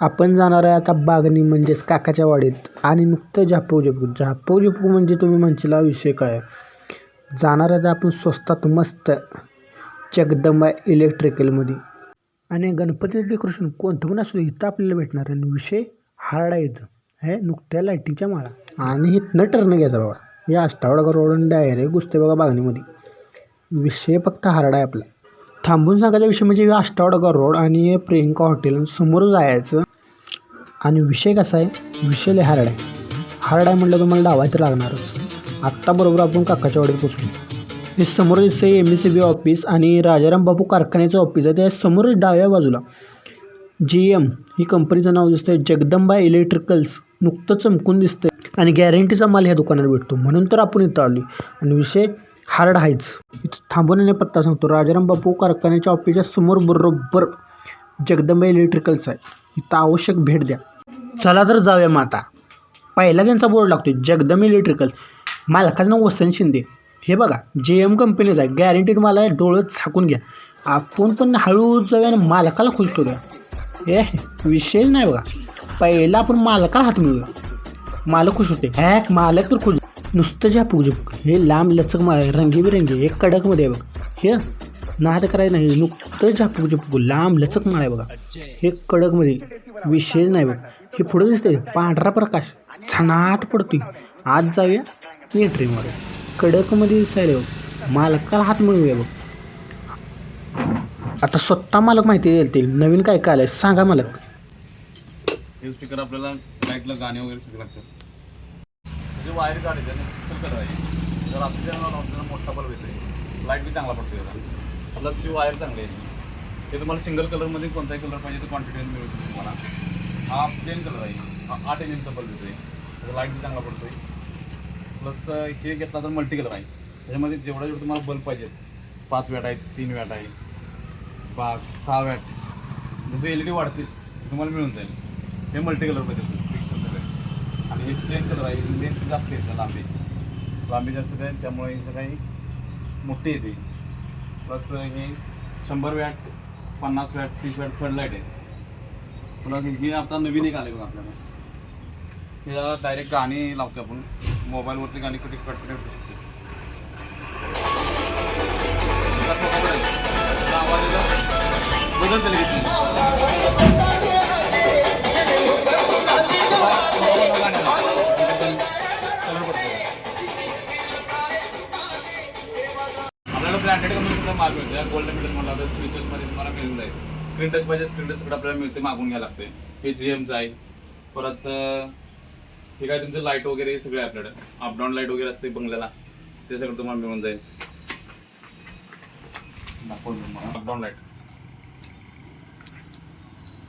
आपण जाणार आहे आता बागणी म्हणजेच काकाच्या वाडीत आणि नुकतं झापू झपू झापू झपू म्हणजे तुम्ही म्हणशीला विषय काय? जाणार आहे आपण स्वस्तात मस्त जगदंबा इलेक्ट्रिकलमध्ये आणि गणपती डेकोरेशन कोणतं पण असू इथं आपल्याला भेटणार आणि विषय हार्ड आहे इथं. हे नुकत्या लाईटीच्या माळा. आणि इथनं टर्न घ्यायचा बाबा. या अष्टावडा रोड डायरेक्ट घुसते बघा बागणीमध्ये विषय फक्त हार्ड आहे आपला. थांबून सांगायचा विषय म्हणजे अष्टावडगा रोड आणि प्रियंका हॉटेल समोर जायचं. आणि विषय कसा आहे? विषय लय हार्ड आहे. हार्ड आहे म्हटलं तुम्हाला लावायचं लागणारच. आत्ता बरोबर आपण काकाच्या वाडीत पोचलो. हे समोर दिसतं M S C B office आणि राजाराम बापू कारखान्याचं ऑफिस आहे. त्या समोरच डाव्या बाजूला. जी एम ही कंपनीचं नाव दिसतंय. जगदंबा इलेक्ट्रिकल्स नुकतं चमकून दिसतंय. आणि गॅरंटीचा माल ह्या दुकानात भेटतो. म्हणून तर आपण इथं आलो आणि विषय हार्ड हायच इथं थांबून आणि पत्ता सांगतो. राजाराम बापू कारखान्याच्या ऑफिसच्या समोर बरोबर जगदंबा इलेक्ट्रिकल्स आहे. इथं आवश्यक भेट द्या. चला तर जाऊया मग आता. पहिला त्यांचा बोर्ड लागतो जगदंब इलेक्ट्रिकल मालकाचं नाव वसंत शिंदे. हे बघा जे एम कंपनीचं आहे. गॅरंटीड मला आहे डोळं झाकून घ्या. आपण पण हळू जाऊया आणि मालकाला खुश करूया. ए विषय नाही बघा. पहिला आपण मालकाला हात मिळूया मालक खुश होते. हॅक मालक तर खुश. नुसतं झ्यापूक बघ हे लांब लचक माळ आहे रंगीबिरंगी हे कडकमध्ये आहे हे नाद करायचं नाही नुकतं झापूक झुपूक लांब लचक माळ आहे बघा हे कडकमध्ये विशेष नाही बघा. हे पुढं दिसतंय पांढरा प्रकाश छनाट पडतोय. आज जाऊया एंट्रीमध्ये कडकमध्ये दिसायला बघ मालकाला हात मिळवूया बघ. आता स्वतः मालक माहिती देतील नवीन काय काय आलंय सांगा मालक. स्पीकर आपल्याला लाईटला गाणे वगैरे सगळं लागतात. वायर काढायचे आणि पिक्सल करायची. जर आपल्या ऑप्शन मोठा बल्ब येतोय. लाइट बी चांगला पडतो याला प्लस ही वायर चांगली आहे. ते तुम्हाला सिंगल कलरमध्ये कोणताही कलर पाहिजे तर क्वांटिटी मिळू शकतो तुम्हाला. हा प्लेन कलर आहे. हा आठ एम एमचा बल्ब येतोय. त्याचा लाइट बी चांगला पडतो आहे प्लस हे घेतला तर मल्टी कलर आहे. त्याच्यामध्ये जेवढा जेवढं तुम्हाला बल्ब पाहिजेत पाच वॅट आहेत तीन वॅट आहे पाच सहा वॅट जसं एल ई डी वाढतील तुम्हाला मिळून जाईल. हे मल्टी कलर पाहिजे हे प्लेन कलर आहे जास्त येतं लांबी. लांबी जास्त आहे त्यामुळे हे काही मोठी येते. प्लस हे शंभर वॅट पन्नास वॅट तीस वॅट फ्लड लाइट आहे प्लस हे आता नवीन एक आले बघा आपल्याला. हे डायरेक्ट गाणी लावतो आपण. मोबाईलवरती गाणी कुठे कट कट शकतो बदलते लगेच. माल मिळतो गोल्ड मेडल म्हणला तर स्विचेसमध्ये तुम्हाला मिळून जाईल. स्क्रीन टच पाहिजे स्क्रीन टच सगळं आपल्याला मिळते मागून घ्यायला लागते हे जी एमचं आहे. परत हे काय तुमचं लाइट वगैरे सगळे आपल्याकडे. अपडाऊन लाइट वगैरे असते बंगल्याला. ते सगळं तुम्हाला मिळून जाईल. अपडाऊन लाइट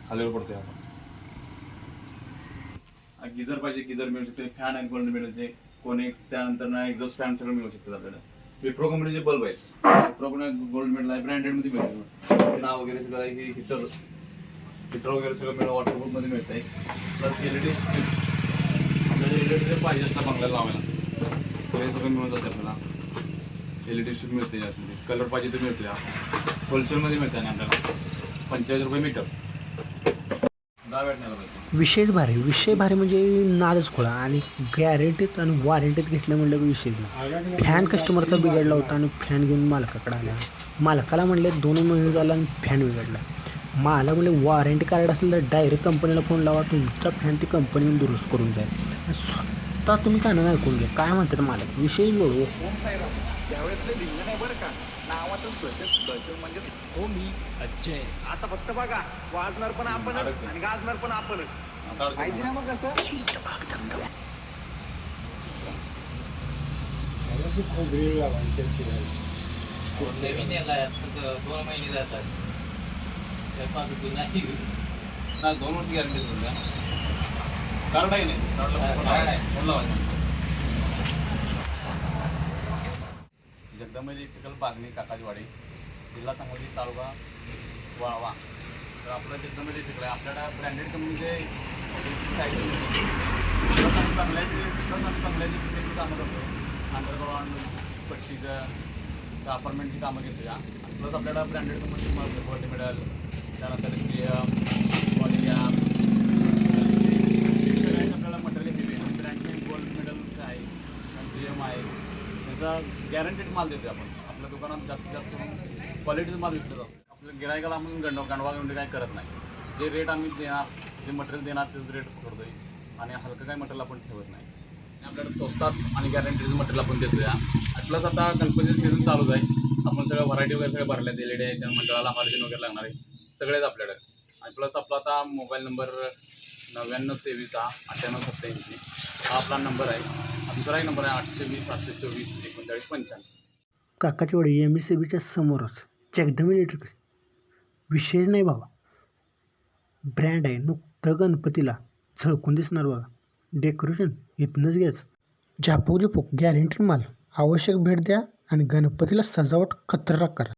खालीवर पडते आपण गिझर पाहिजे गिझर मिळू शकते फॅन आहे गोल्ड मिळते कोनेक्स त्यानंतर ना एक्झॉस्ट फॅन सगळं मिळू शकतात आपल्याला. विप्रो कंपनीचे बल्ब आहेत. पूर्ण गोल्ड मेडल आहे. ब्रँडेडमध्ये मिळते नाव वगैरे सगळं आहे. हे हिटर हिटर वगैरे सगळं मिळतं वॉटरप्रूफमध्ये मिळतं आहे प्लस एल ई डी आपल्याला एल ई डी पाहिजे असतं बंगल्याला लावायला. हे सगळं मिळून जाते आपल्याला. एल ई डी स्ट्रीप मिळते यातमध्ये कलर पाहिजे तर मिळते. होलसेलमध्ये मिळते आणि आपल्याला. पंचेचाळीस रुपये मीटर विषयच भारी. विषय भारी म्हणजे नादच खोळा आणि गॅरंटीत आणि वॉरंटीत घेतलं म्हणलं की विषयच नाही. फॅन कस्टमरचा बिघडला होता आणि फॅन घेऊन मालकाकडे आला. मालकाला म्हणले दोन महिने झाला आणि फॅन बिघडला. मला म्हणले वॉरंटी कार्ड असेल तर डायरेक्ट कंपनीला फोन लावा तुमचा फॅन ती कंपनीने दुरुस्त करून जाईल आणि स्वतः तुम्ही कानानं ऐकून घ्या. काय म्हणतात मालक? विषय लोड नावातच बचत बचत म्हणजे हो मी. अजय. आता फक्त बघा वाजणार पण आपणच आणि गाजणार पण आपणच आता माहिती ना मग कसं? नवीन याला दोन महिने जातात नाही दोन वर्ष गॅरंटी तुमच्या कार्ड आहे नाही कार्ड आहे. फोन लावायचा दम इलेक्ट्रिकल बागणी काकाजवाडी जिल्हा सांगली तालुका वाळवा. तर आपलं जगदंबा इलेक्ट्रिकल आहे आपल्याला ब्रँडेड कंपनीचे चांगल्याची चांगल्याचे कामं करतो. अंडरग्राऊंड पट्टीचं अपार्टमेंटची कामं घेतो या. प्लस आपल्याला ब्रँडेड कंपनीची मदत मिळेल त्यानंतर आपला गॅरंटेड माल देतो आपण. आपल्या दुकानात जास्तीत जास्त क्वालिटीचा माल विकला जातो. आपल्या गिरायकाला आपण गंड गंडवा गांडी काही करत नाही. जे रेट आम्ही देणार जे मटेरियल देणार तेच रेट ठरतोय. आणि हलकं काही मटेरियल आपण ठेवत नाही. आपल्याकडे स्वस्तात आणि गॅरंटीचं मटेरियल आपण देतो या प्लस आता गणपतीचं सीझन चालूच आहे. आपण सगळं व्हरायटी वगैरे सगळे भरले दिलेले आहे त्या मंडळाला मार्जिन वगैरे लागणार आहे. सगळेच आपल्याकडे. आणि प्लस आपला आता मोबाईल नंबर नव्याण्णव तेवीस दहा अठ्ठ्याण्णव सत्त्याऐंशी. हा आपला नंबर आहे. दुसरा एक नंबर आहे आठशे वीस आठशे चोवीस एकोणचाळीस पंच्याण्णव. काकाची वाडी एम एस सी बीच्या समोरच. चेकदम इलेक्ट्रिक विशेष नाही बाबा. ब्रँड आहे. नुकतं गणपतीला झळकून दिसणार बघा. डेकोरेशन इथनंच घ्याच झापूक झुपूक गॅरंटी माल. आवश्यक भेट द्या आणि गणपतीला सजावट खतरनाक करा.